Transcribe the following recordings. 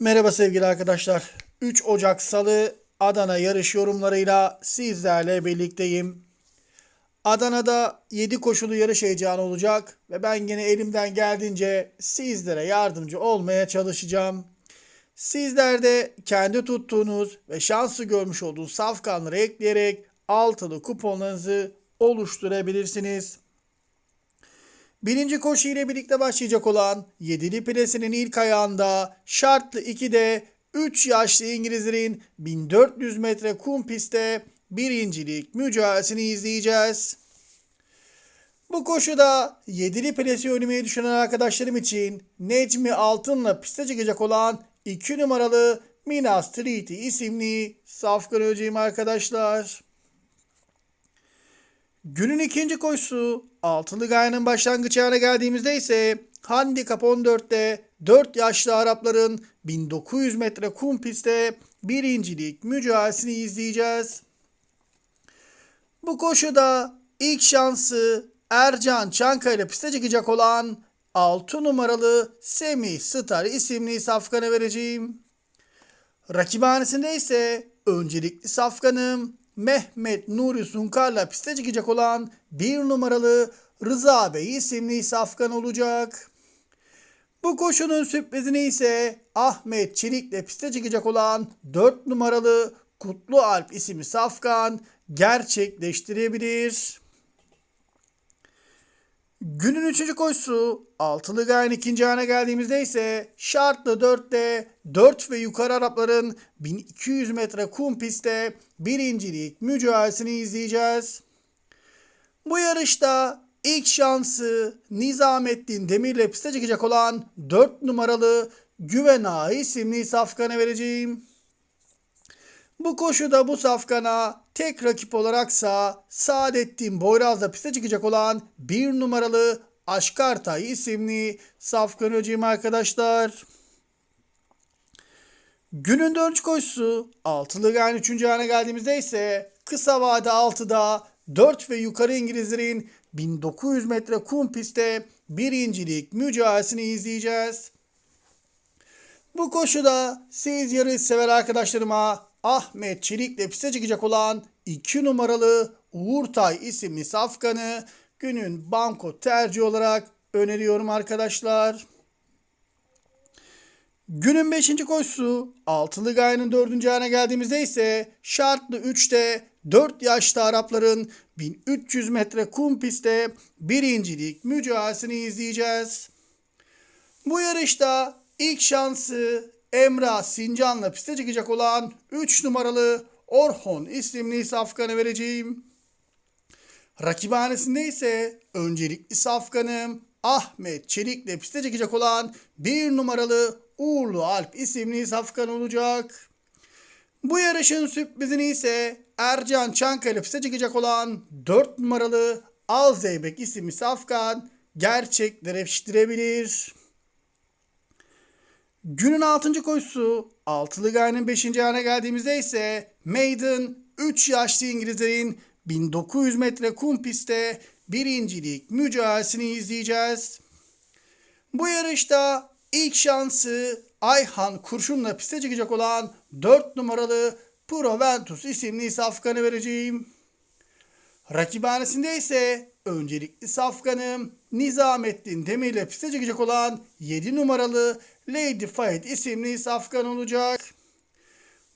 Merhaba sevgili arkadaşlar. 3 Ocak Salı Adana yarış yorumlarıyla sizlerle birlikteyim. Adana'da 7 koşulu yarış heyecanı olacak ve ben yine elimden geldiğince sizlere yardımcı olmaya çalışacağım. Sizler de kendi tuttuğunuz ve şansı görmüş olduğunuz safkanları ekleyerek altılı kuponlarınızı oluşturabilirsiniz. Birinci koşu ile birlikte başlayacak olan 7'li presinin ilk ayağında şartlı 2'de 3 yaşlı İngilizlerin 1400 metre kum pistte birincilik mücadelesini izleyeceğiz. Bu koşuda 7'li presi oynamayı düşünen arkadaşlarım için Necmi Altın'la piste çıkacak olan 2 numaralı Minas Treaty isimli safkan öleceğim arkadaşlar. Günün ikinci koşusu altılı gayenin başlangıç ayağına geldiğimizde ise handikap 14'te 4 yaşlı Arapların 1900 metre kum pistte birincilik mücadelesini izleyeceğiz. Bu koşuda ilk şansı Ercan Çankaya piste çıkacak olan 6 numaralı Semih Star isimli safkanı vereceğim. Rakibhanesinde ise öncelikli safkanım Mehmet Nuri Sunkar'la piste çıkacak olan bir numaralı Rıza Bey isimli safkan olacak. Bu koşunun sürprizini ise Ahmet Çelik'le piste çıkacak olan 4 numaralı Kutlu Alp isimli safkan gerçekleştirebilir. Günün üçüncü koşusu altılı gayen ikinci ayağına geldiğimizde ise şartlı 4'te 4 ve yukarı Arapların 1200 metre kum pistte birincilik mücadelesini izleyeceğiz. Bu yarışta ilk şansı Nizamettin Demir'le piste çıkacak olan 4 numaralı Güven Ağa isimli safkanı vereceğim. Bu koşuda bu safkana tek rakip olaraksa Saadettin Boyraz'la piste çıkacak olan bir numaralı Aşkartay isimli safkan hocam arkadaşlar. Günün dördüncü koşusu altılı gayen 3. ayağına geldiğimizde ise kısa vade 6'da 4 ve yukarı İngilizlerin 1900 metre kum pistte birincilik mücadelesini izleyeceğiz. Bu koşuda siz yarış sever arkadaşlarıma Ahmet Çelik'le piste çıkacak olan 2 numaralı Uğurtay isimli safkanı günün banko tercih olarak öneriyorum arkadaşlar. Günün 5. koşusu altılı gayenin 4. ayağına geldiğimizde ise şartlı 3'te 4 yaşlı Arapların 1300 metre kum pistte birincilik mücadelesini izleyeceğiz. Bu yarışta ilk şansı Emrah Sincan'la piste çıkacak olan 3 numaralı Orhon isimli safkanı vereceğim. Rakibhanesinde ise öncelikli safkanım Ahmet Çelik'le piste çıkacak olan 1 numaralı Uğurlu Alp isimli safkan olacak. Bu yarışın sürprizini ise Ercan Çankaya piste çıkacak olan 4 numaralı Alzeybek isimli safkan gerçekleştirebilir. Günün 6. koşusu altılı gayenin 5. ayağına geldiğimizde ise Maiden 3 yaşlı İngilizlerin 1900 metre kum pistte birincilik mücadelesini izleyeceğiz. Bu yarışta ilk şansı Ayhan Kurşun'la piste çıkacak olan 4 numaralı Proventus isimli safkanı vereceğim. Rakibhanesinde ise öncelikli safkanım Nizamettin Demir ile piste çıkacak olan 7 numaralı Lady Fight isimli safkan olacak.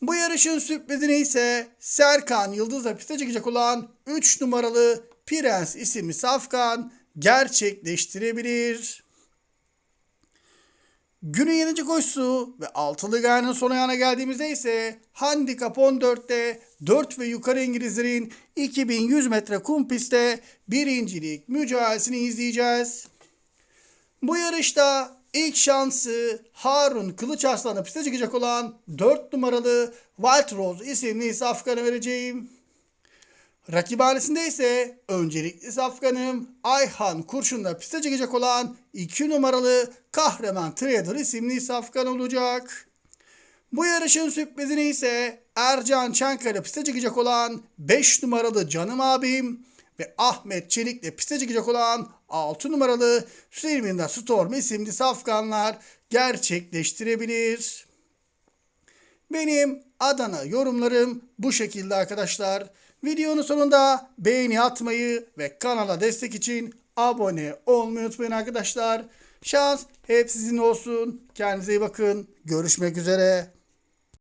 Bu yarışın sürprizini ise Serkan Yıldız'la piste çıkacak olan 3 numaralı Prens isimli safkan gerçekleştirebilir. Günün 7. koşusu ve altılı gayenin son ayağına geldiğimizde ise handikap 14'te 4 ve yukarı İngilizlerin 2100 metre kum pistte birincilik mücadelesini izleyeceğiz. Bu yarışta ilk şansı Harun Kılıçarslan'a piste çıkacak olan 4 numaralı Wild Rose isimli safkanı vereceğim. Rakibhanesinde ise öncelikli safkanım Ayhan Kurşun'la piste çıkacak olan 2 numaralı Kahraman Trader isimli safkan olacak. Bu yarışın sürprizini ise Ercan Çankaya piste çıkacak olan 5 numaralı Canım Abim ve Ahmet Çelik'le piste çıkacak olan 6 numaralı Silvinda Storm isimli safkanlar gerçekleştirebilir. Benim Adana yorumlarım bu şekilde arkadaşlar. Videonun sonunda beğeni atmayı ve kanala destek için abone olmayı unutmayın arkadaşlar. Şans hep sizin olsun. Kendinize iyi bakın. Görüşmek üzere.